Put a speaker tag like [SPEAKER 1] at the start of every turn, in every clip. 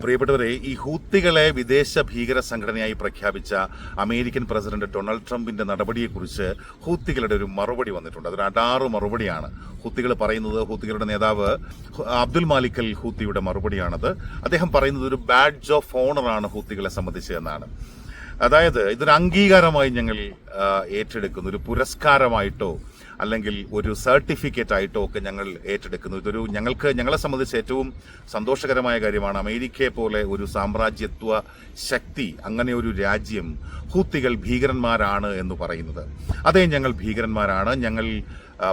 [SPEAKER 1] പ്രിയപ്പെട്ടവരെ ഈ ഹൂത്തികളെ വിദേശ ഭീകര സംഘടനയായി പ്രഖ്യാപിച്ച അമേരിക്കൻ പ്രസിഡന്റ് ഡൊണാൾഡ് ട്രംപിന്റെ നടപടിയെക്കുറിച്ച് ഹൂത്തികളുടെ ഒരു മറുപടി വന്നിട്ടുണ്ട്. അതൊരു അടാറ് മറുപടിയാണ് ഹൂത്തികൾ പറയുന്നത്. ഹൂത്തികളുടെ നേതാവ് അബ്ദുൽ മാലിക്കൽ ഹൂത്തിയുടെ മറുപടിയാണത്. അദ്ദേഹം പറയുന്നത് ഒരു ബാഡ്ജ് ഓഫ് ഓണറാണ് ഹൂത്തികളെ സംബന്ധിച്ച് എന്നാണ്. അതായത് ഇതൊരു അംഗീകാരമായി ഞങ്ങൾ ഏറ്റെടുക്കുന്നു. ഒരു പുരസ്കാരമായിട്ടോ അല്ലെങ്കിൽ ഒരു സർട്ടിഫിക്കറ്റ് ആയിട്ടോ ഒക്കെ ഞങ്ങൾ ഏറ്റെടുക്കുന്നു. ഇതൊരു ഞങ്ങൾക്ക് ഞങ്ങളെ സംബന്ധിച്ച് ഏറ്റവും സന്തോഷകരമായ കാര്യമാണ് അമേരിക്കയെ പോലെ ഒരു സാമ്രാജ്യത്വ ശക്തി അങ്ങനെ ഒരു രാജ്യം ഹൂത്തികൾ ഭീകരന്മാരാണ് എന്ന് പറയുന്നത്. അതേ ഞങ്ങൾ ഭീകരന്മാരാണ്. ഞങ്ങൾ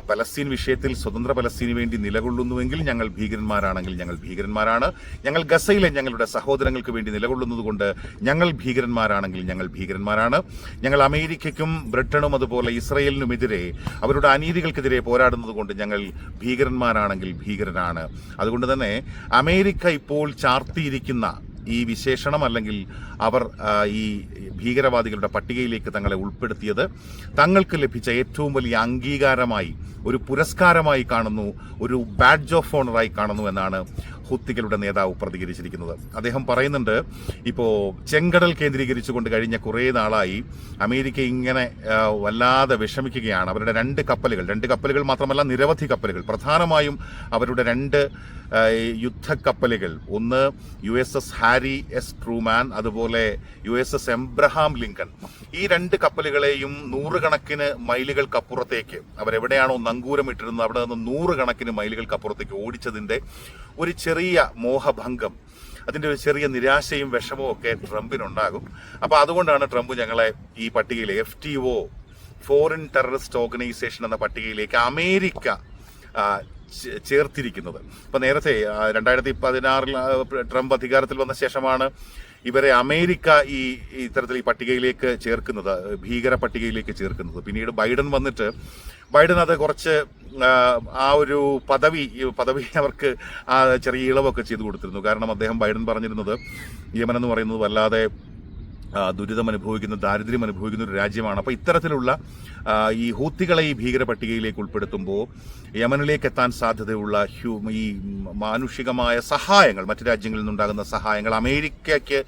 [SPEAKER 1] പലസ്തീൻ വിഷയത്തിൽ സ്വതന്ത്ര പലസ്തീന് വേണ്ടി നിലകൊള്ളുന്നുവെങ്കിൽ ഞങ്ങൾ ഭീകരന്മാരാണെങ്കിൽ ഞങ്ങൾ ഭീകരന്മാരാണ്. ഞങ്ങൾ ഗസയിലെ ഞങ്ങളുടെ സഹോദരങ്ങൾക്ക് വേണ്ടി നിലകൊള്ളുന്നതുകൊണ്ട് ഞങ്ങൾ ഭീകരന്മാരാണെങ്കിൽ ഞങ്ങൾ ഭീകരന്മാരാണ്. ഞങ്ങൾ അമേരിക്കയ്ക്കും ബ്രിട്ടനും അതുപോലെ ഇസ്രയേലിനുമെതിരെ അവരുടെ അനീതികൾക്കെതിരെ പോരാടുന്നതുകൊണ്ട് ഞങ്ങൾ ഭീകരന്മാരാണെങ്കിൽ ഭീകരനാണ് അതുകൊണ്ട് തന്നെ അമേരിക്ക ഇപ്പോൾ ചാർത്തിയിരിക്കുന്ന ഈ വിശേഷണം അല്ലെങ്കിൽ അവർ ഈ ഭീകരവാദികളുടെ പട്ടികയിലേക്ക് തങ്ങളെ ഉൾപ്പെടുത്തിയത് തങ്ങൾക്ക് ലഭിച്ച ഏറ്റവും വലിയ അംഗീകാരമായി ഒരു പുരസ്കാരമായി കാണുന്നു ഒരു ബാഡ്ജ് ഓഫ് ഓണറായി കാണുന്നു എന്നാണ് ഹുത്തികളുടെ നേതാവ് പ്രതികരിച്ചിരിക്കുന്നത്. അദ്ദേഹം പറയുന്നുണ്ട് ഇപ്പോൾ ചെങ്കടൽ കേന്ദ്രീകരിച്ചുകൊണ്ട് കഴിഞ്ഞ കുറേ നാളായി അമേരിക്ക ഇങ്ങനെ വല്ലാതെ വിഷമിക്കുകയാണ്. അവരുടെ രണ്ട് കപ്പലുകൾ രണ്ട് കപ്പലുകൾ മാത്രമല്ല നിരവധി കപ്പലുകൾ. പ്രധാനമായും അവരുടെ രണ്ട് യുദ്ധക്കപ്പലുകൾ. ഒന്ന് U S S Harry S Truman അതുപോലെ U S S Abraham Lincoln. ഈ രണ്ട് കപ്പലുകളെയും നൂറുകണക്കിന് മൈലുകൾക്കപ്പുറത്തേക്ക് അവരെവിടെയാണോ നങ്കൂരം ഇട്ടിരുന്നത് അവിടെ നിന്ന് നൂറുകണക്കിന് മൈലുകൾക്കപ്പുറത്തേക്ക് ഓടിച്ചതിന്റെ ഒരു ചെറിയ മോഹഭംഗം അതിന്റെ ഒരു ചെറിയ നിരാശയും വിഷമവും ഒക്കെ ട്രംപിനുണ്ടാകും. അപ്പോൾ അതുകൊണ്ടാണ് ട്രംപ് ഞങ്ങളെ ഈ പട്ടികയിൽ F T O foreign terrorist organisation എന്ന പട്ടികയിലേക്ക് അമേരിക്ക ചേർത്തിരിക്കുന്നത്. ഇപ്പം നേരത്തെ രണ്ടായിരത്തി പതിനാറിൽ ട്രംപ് അധികാരത്തിൽ വന്ന ശേഷമാണ് ഇവരെ അമേരിക്ക ഈ ഇത്തരത്തിൽ ഈ പട്ടികയിലേക്ക് ചേർക്കുന്നത് ഭീകര പട്ടികയിലേക്ക് ചേർക്കുന്നത്. പിന്നീട് ബൈഡൻ വന്നിട്ട് ബൈഡൻ അത് കുറച്ച് ആ, ഒരു പദവി പദവി അവർക്ക് ആ ചെറിയ ഇളവൊക്കെ ചെയ്തു കൊടുത്തിരുന്നു. കാരണം അദ്ദേഹം ബൈഡൻ പറഞ്ഞിരുന്നത് യമൻ എന്ന് പറയുന്നത് വല്ലാതെ ദുരിതം അനുഭവിക്കുന്ന ദാരിദ്ര്യം അനുഭവിക്കുന്ന ഒരു രാജ്യമാണ്. അപ്പോൾ ഇത്തരത്തിലുള്ള ഈ ഹൂത്തികളെ ഈ ഭീകര പട്ടികയിലേക്ക് ഉൾപ്പെടുത്തുമ്പോൾ യമനിലേക്ക് എത്താൻ സാധ്യതയുള്ള ഹ്യൂ ഈ മാനുഷികമായ സഹായങ്ങൾ മറ്റു രാജ്യങ്ങളിൽ നിന്നുണ്ടാകുന്ന സഹായങ്ങൾ അമേരിക്കയ്ക്ക്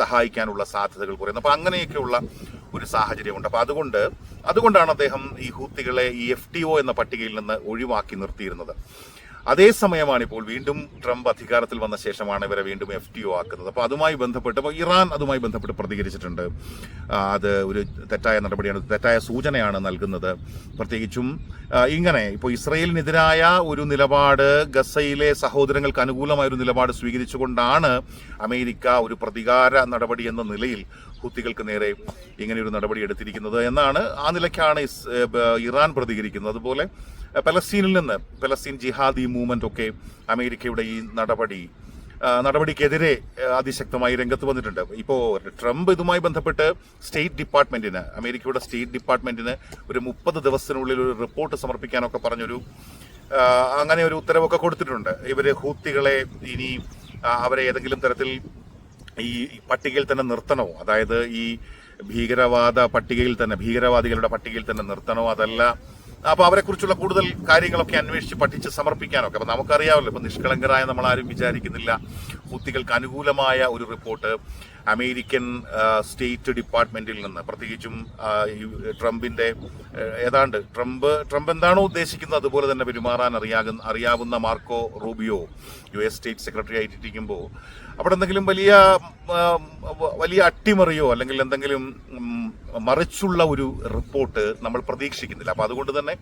[SPEAKER 1] സഹായിക്കാനുള്ള സാധ്യതകൾ കുറയുന്നു. അപ്പോൾ അങ്ങനെയൊക്കെയുള്ള ഒരു സാഹചര്യമുണ്ട്. അപ്പോൾ അതുകൊണ്ട് അതുകൊണ്ടാണ് അദ്ദേഹം ഈ ഹൂത്തികളെ ഈ എഫ് ടി ഒ എന്ന പട്ടികയിൽ നിന്ന് ഒഴിവാക്കി നിർത്തിയിരുന്നത്. അതേസമയമാണ് ഇപ്പോൾ വീണ്ടും ട്രംപ് അധികാരത്തിൽ വന്ന ശേഷമാണ് ഇവരെ വീണ്ടും എഫ് ടി ഒ ആക്കുന്നത്. അപ്പോൾ അതുമായി ബന്ധപ്പെട്ട് അപ്പോൾ ഇറാൻ അതുമായി ബന്ധപ്പെട്ട് പ്രതികരിച്ചിട്ടുണ്ട്. അത് ഒരു തെറ്റായ നടപടിയാണ് തെറ്റായ സൂചനയാണ് നൽകുന്നത്. പ്രത്യേകിച്ചും ഇങ്ങനെ ഇപ്പോൾ ഇസ്രയേലിനെതിരായ ഒരു നിലപാട് ഗസയിലെ സഹോദരങ്ങൾക്ക് അനുകൂലമായ ഒരു നിലപാട് സ്വീകരിച്ചുകൊണ്ടാണ് അമേരിക്ക ഒരു പ്രതികാര നടപടി എന്ന നിലയിൽ ഹുത്തികൾക്ക് നേരെ ഇങ്ങനെയൊരു നടപടി എടുത്തിരിക്കുന്നത് എന്നാണ് ആ നിലയ്ക്കാണ് ഇറാൻ പ്രതികരിക്കുന്നത്. അതുപോലെ പലസ്തീനിൽ നിന്ന് പലസ്തീൻ ജിഹാദി മൂവ്മെന്റ് ഒക്കെ അമേരിക്കയുടെ ഈ നടപടി നടപടിക്കെതിരെ അതിശക്തമായി രംഗത്ത് വന്നിട്ടുണ്ട്. ഇപ്പോൾ ട്രംപ് ഇതുമായി ബന്ധപ്പെട്ട് സ്റ്റേറ്റ് ഡിപ്പാർട്ട്മെന്റിന് അമേരിക്കയുടെ സ്റ്റേറ്റ് ഡിപ്പാർട്ട്മെന്റിന് ഒരു മുപ്പത് ദിവസത്തിനുള്ളിൽ ഒരു റിപ്പോർട്ട് സമർപ്പിക്കാനൊക്കെ പറഞ്ഞൊരു അങ്ങനെ ഒരു ഉത്തരവൊക്കെ കൊടുത്തിട്ടുണ്ട്. ഇവർ ഹൂത്തികളെ ഇനി അവരെ ഏതെങ്കിലും തരത്തിൽ ഈ പട്ടികയിൽ തന്നെ നിർത്തണോ അതായത് ഈ ഭീകരവാദ പട്ടികയിൽ തന്നെ ഭീകരവാദികളുടെ പട്ടികയിൽ തന്നെ നിർത്തണോ അതല്ല? അപ്പൊ അവരെ കുറിച്ചുള്ള കൂടുതൽ കാര്യങ്ങളൊക്കെ അന്വേഷിച്ച് പഠിച്ച് സമർപ്പിക്കാനൊക്കെ. അപ്പൊ നമുക്കറിയാമല്ലോ ഇപ്പൊ നിഷ്കളങ്കരായ നമ്മൾ ആരും വിചാരിക്കുന്നില്ല. ഹുത്തികൾക്ക് അനുകൂലമായ ഒരു റിപ്പോർട്ട് അമേരിക്കൻ സ്റ്റേറ്റ് ഡിപ്പാർട്ട്മെന്റിൽ നിന്ന്. പ്രത്യേകിച്ചും ട്രംപിന്റെ ഏതാണ്ട് ട്രംപ് ട്രംപ് എന്താണോ ഉദ്ദേശിക്കുന്നത് അതുപോലെ തന്നെ പെരുമാറാൻ അറിയാകുന്ന അറിയാവുന്ന Marco Rubio U S state secretary ആയിട്ടിരിക്കുമ്പോൾ അവിടെ എന്തെങ്കിലും വലിയ വലിയ അട്ടിമറിയോ അല്ലെങ്കിൽ എന്തെങ്കിലും മറിച്ചുള്ള ഒരു റിപ്പോർട്ട് നമ്മൾ പ്രതീക്ഷിക്കുന്നില്ല. അപ്പൊ അതുകൊണ്ട് തന്നെ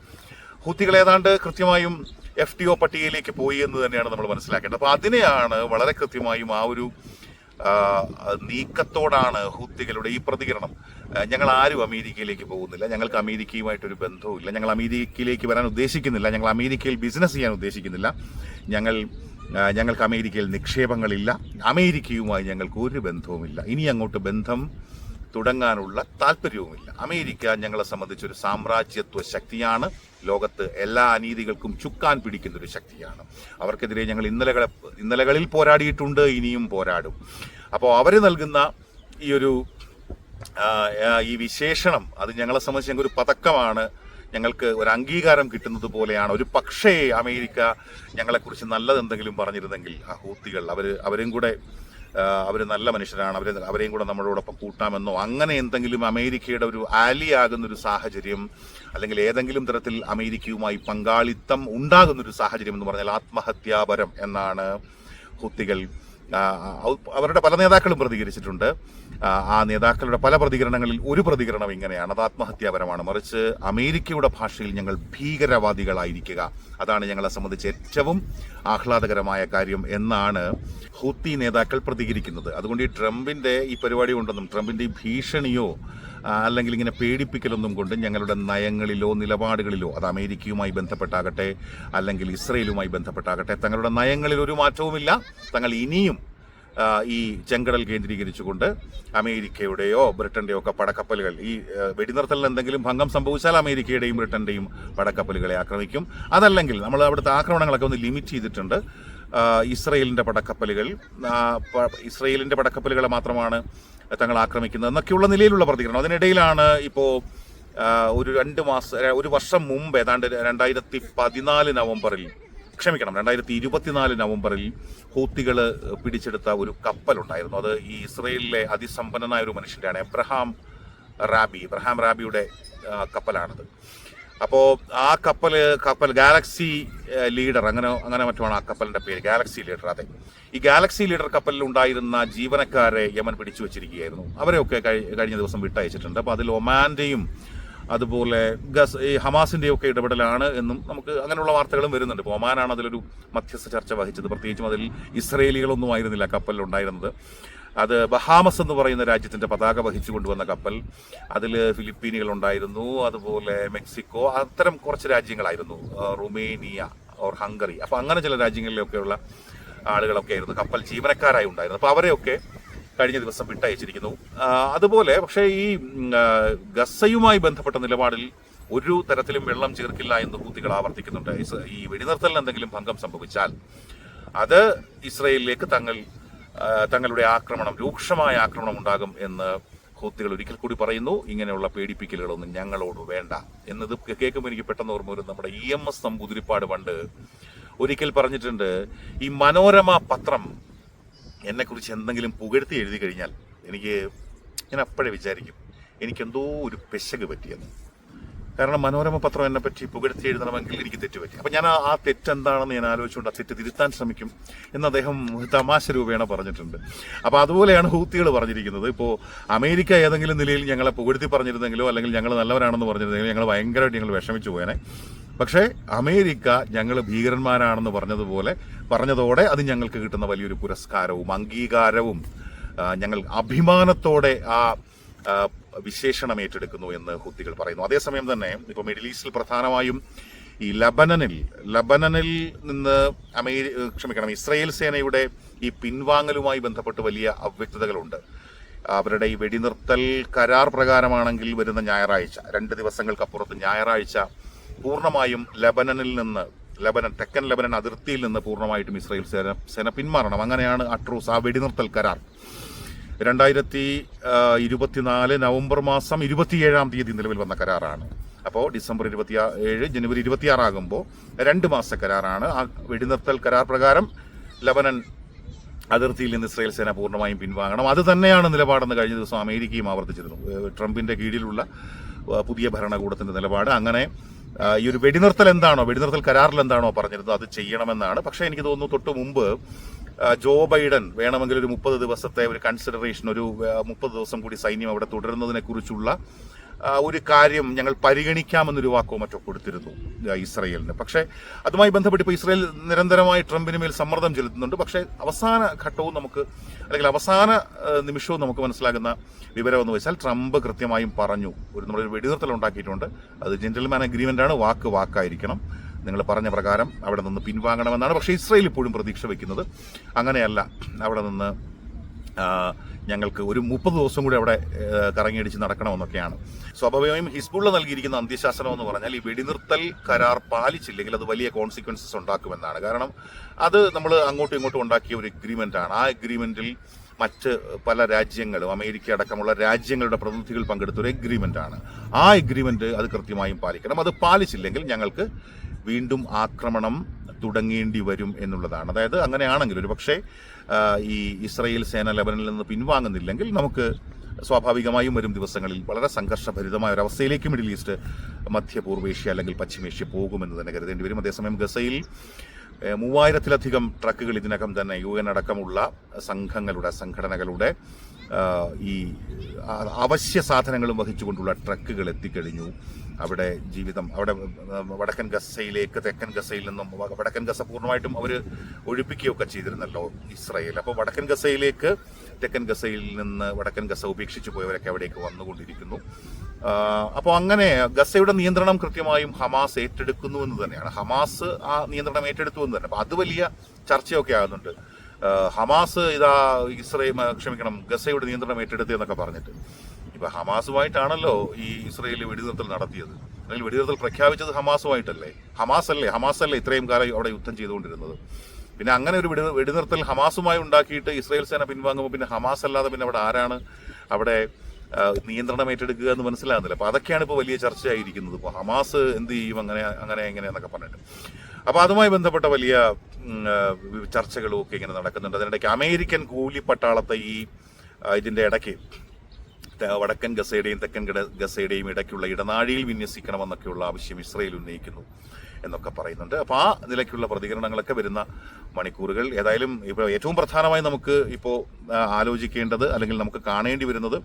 [SPEAKER 1] ഹൂത്തികൾ ഏതാണ്ട് കൃത്യമായും എഫ് ടി ഒ പട്ടികയിലേക്ക് പോയി എന്ന് തന്നെയാണ് നമ്മൾ മനസ്സിലാക്കേണ്ടത്. അപ്പൊ അതിനെയാണ് വളരെ കൃത്യമായും ആ ഒരു നീക്കത്തോടാണ് ഹൂത്തികളുടെ ഈ പ്രതികരണം. ഞങ്ങൾ ആരും അമേരിക്കയിലേക്ക് പോകുന്നില്ല. ഞങ്ങൾക്ക് അമേരിക്കയുമായിട്ടൊരു ബന്ധവുമില്ല. ഞങ്ങൾ അമേരിക്കയിലേക്ക് വരാൻ ഉദ്ദേശിക്കുന്നില്ല. ഞങ്ങൾ അമേരിക്കയിൽ ബിസിനസ് ചെയ്യാൻ ഉദ്ദേശിക്കുന്നില്ല. ഞങ്ങൾ ഞങ്ങൾക്ക് അമേരിക്കയിൽ നിക്ഷേപങ്ങളില്ല. അമേരിക്കയുമായി ഞങ്ങൾക്ക് ഒരു ബന്ധവുമില്ല. ഇനി അങ്ങോട്ട് ബന്ധം തുടങ്ങാനുള്ള താല്പര്യവുമില്ല. അമേരിക്ക ഞങ്ങളെ സംബന്ധിച്ചൊരു സാമ്രാജ്യത്വ ശക്തിയാണ്. ലോകത്ത് എല്ലാ അനീതികൾക്കും ചുക്കാൻ പിടിക്കുന്ന ഒരു ശക്തിയാണ്. അവർക്കെതിരെ ഞങ്ങൾ ഇന്നലകളെ ഇന്നലകളിൽ പോരാടിയിട്ടുണ്ട് ഇനിയും പോരാടും. അപ്പോൾ അവർ നൽകുന്ന ഈ ഒരു ഈ വിശേഷണം അത് ഞങ്ങളെ സംബന്ധിച്ച് ഒരു പതക്കമാണ്. ഞങ്ങൾക്ക് ഒരു അംഗീകാരം കിട്ടുന്നത് പോലെയാണ്. ഒരു പക്ഷേ അമേരിക്ക ഞങ്ങളെക്കുറിച്ച് നല്ലതെന്തെങ്കിലും പറഞ്ഞിരുന്നെങ്കിൽ ആ ഹൂത്തികൾ അവർ അവരും കൂടെ അവർ നല്ല മനുഷ്യരാണ്. അവരെ അവരെയും കൂടെ നമ്മളോടൊപ്പം കൂട്ടാമെന്നോ അങ്ങനെ എന്തെങ്കിലും അമേരിക്കയുടെ ഒരു ഒരു സാഹചര്യം അല്ലെങ്കിൽ ഏതെങ്കിലും തരത്തിൽ അമേരിക്കയുമായി പങ്കാളിത്തം ഉണ്ടാകുന്നൊരു സാഹചര്യം എന്ന് പറഞ്ഞാൽ ആത്മഹത്യാപരം എന്നാണ് ഔ- അവരുടെ പല നേതാക്കളും പ്രതികരിച്ചിട്ടുണ്ട്. ആ, നേതാക്കളുടെ പല പ്രതികരണങ്ങളിൽ ഒരു പ്രതികരണം ഇങ്ങനെയാണ്. അത് ആത്മഹത്യാപരമാണ്. മറിച്ച് അമേരിക്കയുടെ ഭാഷയിൽ ഞങ്ങൾ ഭീകരവാദികളായിരിക്കുക. അതാണ് ഞങ്ങളെ സംബന്ധിച്ച് ഏറ്റവും ആഹ്ലാദകരമായ കാര്യം എന്നാണ് ഹൂത്തി നേതാക്കൾ പ്രതികരിക്കുന്നത്. അതുകൊണ്ട് ഈ ട്രംപിന്റെ ഈ പരിപാടി കൊണ്ടൊന്നും ട്രംപിന്റെ ഈ ഭീഷണിയോ അല്ലെങ്കിൽ ഇങ്ങനെ പേടിപ്പിക്കലൊന്നും കൊണ്ട് ഞങ്ങളുടെ നയങ്ങളിലോ നിലപാടുകളിലോ അത് അമേരിക്കയുമായി ബന്ധപ്പെട്ടാകട്ടെ അല്ലെങ്കിൽ ഇസ്രയേലുമായി ബന്ധപ്പെട്ടാകട്ടെ തങ്ങളുടെ നയങ്ങളിൽ ഒരു മാറ്റവുമില്ല. തങ്ങൾ ഇനിയും ഈ ചെങ്കടൽ കേന്ദ്രീകരിച്ചുകൊണ്ട് അമേരിക്കയുടെയോ ബ്രിട്ടന്റെയോ ഒക്കെ പടക്കപ്പലുകൾ ഈ വെടിനിർത്തലിന് എന്തെങ്കിലും ഭംഗം സംഭവിച്ചാൽ അമേരിക്കയുടെയും ബ്രിട്ടന്റെയും പടക്കപ്പലുകളെ ആക്രമിക്കും. അതല്ലെങ്കിൽ നമ്മൾ അവിടുത്തെ ആക്രമണങ്ങളൊക്കെ ഒന്ന് ലിമിറ്റ് ചെയ്തിട്ടുണ്ട്. ഇസ്രയേലിന്റെ പടക്കപ്പലുകൾ ഇസ്രയേലിന്റെ പടക്കപ്പലുകളെ മാത്രമാണ് തങ്ങൾ ആക്രമിക്കുന്നത് എന്നൊക്കെയുള്ള നിലയിലുള്ള പ്രതികരണം. അതിനിടയിലാണ് ഇപ്പോൾ ഒരു രണ്ട് മാസം ഒരു വർഷം മുമ്പ് ഏതാണ്ട് രണ്ടായിരത്തി പതിനാല് നവംബറിൽ ക്ഷമിക്കണം രണ്ടായിരത്തി ഇരുപത്തിനാല് നവംബറിൽ ഹൂത്തികൾ പിടിച്ചെടുത്ത ഒരു കപ്പലുണ്ടായിരുന്നു. അത് ഈ ഇസ്രയേലിലെ അതിസമ്പന്നനായ ഒരു മനുഷ്യന്റെയാണ് എബ്രഹാം റാബി എബ്രഹാം റാബിയുടെ കപ്പലാണത്. അപ്പോൾ ആ കപ്പൽ കപ്പൽ ഗാലക്സി ലീഡർ അങ്ങനെ അങ്ങനെ മറ്റുമാണ് ആ കപ്പലിന്റെ പേര് ഗാലക്സി ലീഡർ അതെ. ഈ ഗാലക്സി ലീഡർ കപ്പലിൽ ഉണ്ടായിരുന്ന ജീവനക്കാരെ യമൻ പിടിച്ചു വെച്ചിരിക്കുകയായിരുന്നു. അവരെയൊക്കെ കഴിഞ്ഞ ദിവസം വിട്ടയച്ചിട്ടുണ്ട്. അപ്പോൾ അതിൽ ഒമാന്റെയും അതുപോലെ ഗസ് ഈ ഹമാസിന്റെയും ഒക്കെ ഇടപെടലാണ് എന്നും നമുക്ക് അങ്ങനെയുള്ള വാർത്തകളും വരുന്നുണ്ട്. ഇപ്പോൾ ഒമാനാണ് അതിലൊരു മധ്യസ്ഥ ചർച്ച വഹിച്ചത്. പ്രത്യേകിച്ചും അതിൽ ഇസ്രയേലികളൊന്നും ആയിരുന്നില്ല കപ്പലിൽ ഉണ്ടായിരുന്നത്. അത് ബഹാമസ് എന്ന് പറയുന്ന രാജ്യത്തിന്റെ പതാക വഹിച്ചു കൊണ്ടുവന്ന കപ്പൽ. അതിൽ ഫിലിപ്പീനുകൾ ഉണ്ടായിരുന്നു അതുപോലെ മെക്സിക്കോ അത്തരം കുറച്ച് രാജ്യങ്ങളായിരുന്നു റുമേനിയ ഓർ ഹംഗറി. അപ്പോൾ അങ്ങനെ ചില രാജ്യങ്ങളിലൊക്കെയുള്ള ആളുകളൊക്കെ ആയിരുന്നു കപ്പൽ ജീവനക്കാരായി ഉണ്ടായിരുന്നു അപ്പോൾ അവരെയൊക്കെ കഴിഞ്ഞ ദിവസം വിട്ടയച്ചിരിക്കുന്നു. അതുപോലെ പക്ഷേ ഈ ഗസയുമായി ബന്ധപ്പെട്ട നിലപാടിൽ ഒരു തരത്തിലും വെള്ളം ചേർക്കില്ല എന്ന് ഹൂത്തികൾ ആവർത്തിക്കുന്നുണ്ട്. ഈ വെടിനിർത്തലിന് എന്തെങ്കിലും ഭംഗം സംഭവിച്ചാൽ അത് ഇസ്രയേലിലേക്ക് തങ്ങൾ തങ്ങളുടെ ആക്രമണം രൂക്ഷമായ ആക്രമണം ഉണ്ടാകും എന്ന് ഹൂത്തികൾ ഒരിക്കൽ കൂടി പറയുന്നു. ഇങ്ങനെയുള്ള പേടിപ്പിക്കലുകളൊന്നും ഞങ്ങളോട് വേണ്ട എന്നത് കേൾക്കുമ്പോൾ എനിക്ക് പെട്ടെന്ന് ഓർമ്മ വരും നമ്മുടെ ഇ എം എസ് നമ്പൂതിരിപ്പാട് പണ്ട് ഒരിക്കൽ പറഞ്ഞിട്ടുണ്ട് ഈ മനോരമ പത്രം എന്നെക്കുറിച്ച് എന്തെങ്കിലും പുകഴ്ത്തി എഴുതി കഴിഞ്ഞാൽ എനിക്ക് ഞാൻ അപ്പോഴേ വിചാരിക്കും എനിക്കെന്തോ ഒരു പെശക് പറ്റിയെന്ന്. കാരണം മനോരമ പത്രം എന്നെ പറ്റി പുകഴ്ത്തി എഴുതണമെങ്കിൽ എനിക്ക് തെറ്റുപറ്റി. അപ്പൊ ഞാൻ ആ തെറ്റെന്താണെന്ന് ഞാൻ ആലോചിച്ചുകൊണ്ട് ആ തെറ്റ് തിരുത്താൻ ശ്രമിക്കും എന്ന് അദ്ദേഹം തമാശ രൂപേണ പറഞ്ഞിട്ടുണ്ട്. അപ്പൊ അതുപോലെയാണ് ഹൂത്തികൾ പറഞ്ഞിരിക്കുന്നത്. ഇപ്പോൾ അമേരിക്ക ഏതെങ്കിലും നിലയിൽ ഞങ്ങളെ പുകഴ്ത്തി പറഞ്ഞിരുന്നെങ്കിലോ അല്ലെങ്കിൽ ഞങ്ങൾ നല്ലവരാണെന്ന് പറഞ്ഞിരുന്നെങ്കിലോ ഞങ്ങൾ ഭയങ്കരമായിട്ട് ഞങ്ങൾ വിഷമിച്ചു പോയേനെ. പക്ഷേ അമേരിക്ക ഞങ്ങൾ ഭീകരന്മാരാണെന്ന് പറഞ്ഞതുപോലെ പറഞ്ഞതോടെ അത് ഞങ്ങൾക്ക് കിട്ടുന്ന വലിയൊരു പുരസ്കാരവും അംഗീകാരവും ഞങ്ങൾ അഭിമാനത്തോടെ ആ, വിശേഷണം ഏറ്റെടുക്കുന്നു എന്ന് ഹുത്തികൾ പറയുന്നു. അതേസമയം തന്നെ ഇപ്പോൾ മിഡിൽ ഈസ്റ്റിൽ പ്രധാനമായും ഈ ലബനനിൽ ലബനനിൽ നിന്ന് അമേരി ക്ഷമിക്കണം ഇസ്രയേൽ സേനയുടെ ഈ പിൻവാങ്ങലുമായി ബന്ധപ്പെട്ട് വലിയ അവ്യക്തതകളുണ്ട്. അവരുടെ ഈ വെടിനിർത്തൽ കരാർ പ്രകാരമാണെങ്കിൽ വരുന്ന ഞായറാഴ്ച രണ്ട് ദിവസങ്ങൾക്കപ്പുറത്ത് ഞായറാഴ്ച പൂർണമായും ലബനനിൽ നിന്ന് ലബനൻ തെക്കൻ ലബനൻ അതിർത്തിയിൽ നിന്ന് പൂർണമായിട്ടും ഇസ്രായേൽ സേന സേന പിന്മാറണം. അങ്ങനെയാണ് അട്രൂസ് ആ വെടിനിർത്തൽ കരാർ. രണ്ടായിരത്തി ഇരുപത്തിനാല് നവംബർ മാസം ഇരുപത്തിയേഴാം തീയതി നിലവിൽ വന്ന കരാറാണ്. അപ്പോൾ ഡിസംബർ ഇരുപത്തി ഏഴ് ജനുവരി ഇരുപത്തിയാറാകുമ്പോൾ രണ്ട് മാസ കരാറാണ്. ആ വെടിനിർത്തൽ കരാർ പ്രകാരം ലബനൻ അതിർത്തിയിൽ നിന്ന് ഇസ്രായേൽ സേന പൂർണമായും പിൻവാങ്ങണം. അത് തന്നെയാണ് നിലപാടെന്ന് കഴിഞ്ഞ ദിവസം അമേരിക്കയും ആവർത്തിച്ചിരുന്നു. ട്രംപിന്റെ കീഴിലുള്ള പുതിയ ഭരണകൂടത്തിന്റെ നിലപാട്. അങ്ങനെ ഈ ഒരു വെടിനിർത്തൽ എന്താണോ വെടിനിർത്തൽ കരാറിൽ എന്താണോ പറഞ്ഞിരുന്നത് അത് ചെയ്യണമെന്നാണ്. പക്ഷേ എനിക്ക് തോന്നുന്നു തൊട്ട് മുമ്പ് ജോ ബൈഡൻ വേണമെങ്കിൽ ഒരു മുപ്പത് ദിവസത്തെ ഒരു കൺസിഡറേഷൻ ഒരു മുപ്പത് ദിവസം കൂടി സൈന്യം അവിടെ തുടരുന്നതിനെ കുറിച്ചുള്ള ഒരു കാര്യം ഞങ്ങൾ പരിഗണിക്കാമെന്നൊരു വാക്കോ മറ്റോ കൊടുത്തിരുന്നു ഇസ്രയേലിന്. പക്ഷേ അതുമായി ബന്ധപ്പെട്ട് ഇപ്പോൾ ഇസ്രയേൽ നിരന്തരമായി ട്രംപിന് മേൽ സമ്മർദ്ദം ചെലുത്തുന്നുണ്ട്. പക്ഷേ അവസാന ഘട്ടവും നമുക്ക് അല്ലെങ്കിൽ അവസാന നിമിഷവും നമുക്ക് മനസ്സിലാകുന്ന വിവരം എന്ന് വെച്ചാൽ ട്രംപ് കൃത്യമായും പറഞ്ഞു. ഒരു നമ്മളൊരു വെടിനിർത്തൽ ഉണ്ടാക്കിയിട്ടുണ്ട്. അത് ജെന്റിൽമാൻ അഗ്രിമെന്റ് ആണ്. വാക്ക് വാക്കായിരിക്കണം. നിങ്ങൾ പറഞ്ഞ പ്രകാരം അവിടെ നിന്ന് പിൻവാങ്ങണമെന്നാണ്. പക്ഷേ ഇസ്രയേൽ ഇപ്പോഴും പ്രതീക്ഷ വയ്ക്കുന്നത് അങ്ങനെയല്ല. അവിടെ നിന്ന് ഞങ്ങൾക്ക് ഒരു മുപ്പത് ദിവസം കൂടി അവിടെ കറങ്ങിയടിച്ച് നടക്കണമെന്നൊക്കെയാണ്. സ്വാഭാവികമായും ഹിസ്ബുള്ള നൽകിയിരിക്കുന്ന അന്ത്യശാസനം എന്ന് പറഞ്ഞാൽ ഈ വെടിനിർത്തൽ കരാർ പാലിച്ചില്ലെങ്കിൽ അത് വലിയ കോൺസിക്വൻസസ് ഉണ്ടാക്കുമെന്നാണ്. കാരണം അത് നമ്മൾ അങ്ങോട്ടും ഇങ്ങോട്ടും ഉണ്ടാക്കിയ ഒരു എഗ്രിമെന്റ് ആണ്. ആ എഗ്രിമെന്റിൽ മറ്റ് പല രാജ്യങ്ങളും അമേരിക്ക അടക്കമുള്ള രാജ്യങ്ങളുടെ പ്രതിനിധികൾ പങ്കെടുത്ത ഒരു എഗ്രിമെന്റ് ആണ്. ആ എഗ്രിമെന്റ് അത് കൃത്യമായും പാലിക്കണം. അത് പാലിച്ചില്ലെങ്കിൽ ഞങ്ങൾക്ക് വീണ്ടും ആക്രമണം തുടങ്ങേണ്ടി വരും എന്നുള്ളതാണ്. അതായത് അങ്ങനെയാണെങ്കിൽ ഒരു പക്ഷേ ഈ ഇസ്രയേൽ സേന ലെബനനിൽ നിന്ന് പിൻവാങ്ങുന്നില്ലെങ്കിൽ നമുക്ക് സ്വാഭാവികമായും വരും ദിവസങ്ങളിൽ വളരെ സംഘർഷഭരിതമായ ഒരു അവസ്ഥയിലേക്ക് മിഡിൽ ഈസ്റ്റ് മധ്യപൂർവേഷ്യ അല്ലെങ്കിൽ പശ്ചിമേഷ്യ പോകുമെന്ന് തന്നെ കരുതേണ്ടി വരും. അതേസമയം ഗസയിൽ മൂവായിരത്തിലധികം ട്രക്കുകൾ ഇതിനകം തന്നെ യു എൻ അടക്കമുള്ള സംഘങ്ങളുടെ സംഘടനകളുടെ ഈ അവശ്യ സാധനങ്ങളും വഹിച്ചുകൊണ്ടുള്ള ട്രക്കുകൾ എത്തിക്കഴിഞ്ഞു. അവിടെ ജീവിതം അവിടെ വടക്കൻ ഗസയിലേക്ക് തെക്കൻ ഗസയിൽ നിന്നും വടക്കൻ ഗസ പൂർണമായിട്ടും അവർ ഒഴിപ്പിക്കുകയൊക്കെ ചെയ്തിരുന്നല്ലോ ഇസ്രായേൽ. അപ്പോൾ വടക്കൻ ഗസയിലേക്ക് തെക്കൻ ഗസയിൽ നിന്ന് വടക്കൻ ഗസ ഉപേക്ഷിച്ച് പോയവരൊക്കെ അവിടേക്ക് വന്നുകൊണ്ടിരിക്കുന്നു. അപ്പോൾ അങ്ങനെ ഗസയുടെ നിയന്ത്രണം കൃത്യമായും ഹമാസ് ഏറ്റെടുക്കുന്നു എന്ന് തന്നെയാണ്. ഹമാസ് ആ നിയന്ത്രണം ഏറ്റെടുത്തു എന്ന് തന്നെ. അപ്പോൾ അത് വലിയ ചർച്ചയൊക്കെ ആകുന്നുണ്ട്. ഹമാസ് ഇതാ ഇസ്രയേൽ ക്ഷമിക്കണം ഗസയുടെ നിയന്ത്രണം ഏറ്റെടുത്തു എന്നൊക്കെ പറഞ്ഞിട്ട്. ഇപ്പൊ ഹമാസുമായിട്ടാണല്ലോ ഈ ഇസ്രയേൽ വെടിനിർത്തൽ നടത്തിയത്. അല്ലെങ്കിൽ വെടിനിർത്തൽ പ്രഖ്യാപിച്ചത് ഹമാസുമായിട്ടല്ലേ? ഹമാസ് അല്ലേ ഹമാസ് അല്ലേ ഇത്രയും കാലം അവിടെ യുദ്ധം ചെയ്തുകൊണ്ടിരുന്നത്. പിന്നെ അങ്ങനെ ഒരു വെടി വെടിനിർത്തൽ ഹമാസുമായി ഉണ്ടാക്കിയിട്ട് ഇസ്രയേൽ സേന പിൻവാങ്ങുമ്പോൾ പിന്നെ ഹമാസ് അല്ലാതെ പിന്നെ അവിടെ ആരാണ് അവിടെ നിയന്ത്രണം ഏറ്റെടുക്കുക എന്ന് മനസ്സിലാകുന്നില്ല. അപ്പൊ അതൊക്കെയാണ് ഇപ്പോൾ വലിയ ചർച്ചയായിരിക്കുന്നത്. ഇപ്പോൾ ഹമാസ് എന്ത് ചെയ്യും അങ്ങനെ അങ്ങനെ എങ്ങനെ എന്നൊക്കെ പറഞ്ഞിട്ട്. അപ്പൊ അതുമായി ബന്ധപ്പെട്ട വലിയ ചർച്ചകളും ഒക്കെ ഇങ്ങനെ നടക്കുന്നുണ്ട്. അതിനിടയ്ക്ക് അമേരിക്കൻ കൂലിപ്പട്ടാളത്തെ ഈ ഇതിന്റെ ഇടയ്ക്ക് വടക്കൻ ഗസയുടെയും തെക്കൻ ഗസയുടെയും ഇടയ്ക്കുള്ള ഇടനാഴിയിൽ വിന്യസിക്കണമെന്നൊക്കെയുള്ള ആവശ്യം ഇസ്രയേൽ ഉന്നയിക്കുന്നു എന്നൊക്കെ പറയുന്നുണ്ട്. അപ്പോൾ ആ നിലയ്ക്കുള്ള പ്രതികരണങ്ങളൊക്കെ വരുന്ന മണിക്കൂറുകൾ. ഏതായാലും ഇപ്പോൾ ഏറ്റവും പ്രധാനമായി നമുക്ക് ഇപ്പോൾ ആലോചിക്കേണ്ടത് അല്ലെങ്കിൽ നമുക്ക് കാണേണ്ടി വരുന്നത്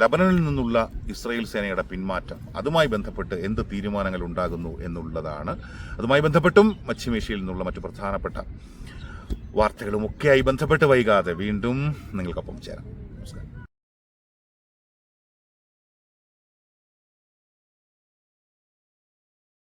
[SPEAKER 1] ലബനനിൽ നിന്നുള്ള ഇസ്രയേൽ സേനയുടെ പിന്മാറ്റം അതുമായി ബന്ധപ്പെട്ട് എന്ത് തീരുമാനങ്ങൾ ഉണ്ടാകുന്നു എന്നുള്ളതാണ്. അതുമായി ബന്ധപ്പെട്ടും പശ്ചിമേഷ്യയിൽ നിന്നുള്ള മറ്റു പ്രധാനപ്പെട്ട വാർത്തകളുമൊക്കെയായി ബന്ധപ്പെട്ട് വൈകാതെ വീണ്ടും നിങ്ങൾക്കൊപ്പം ചേരാം.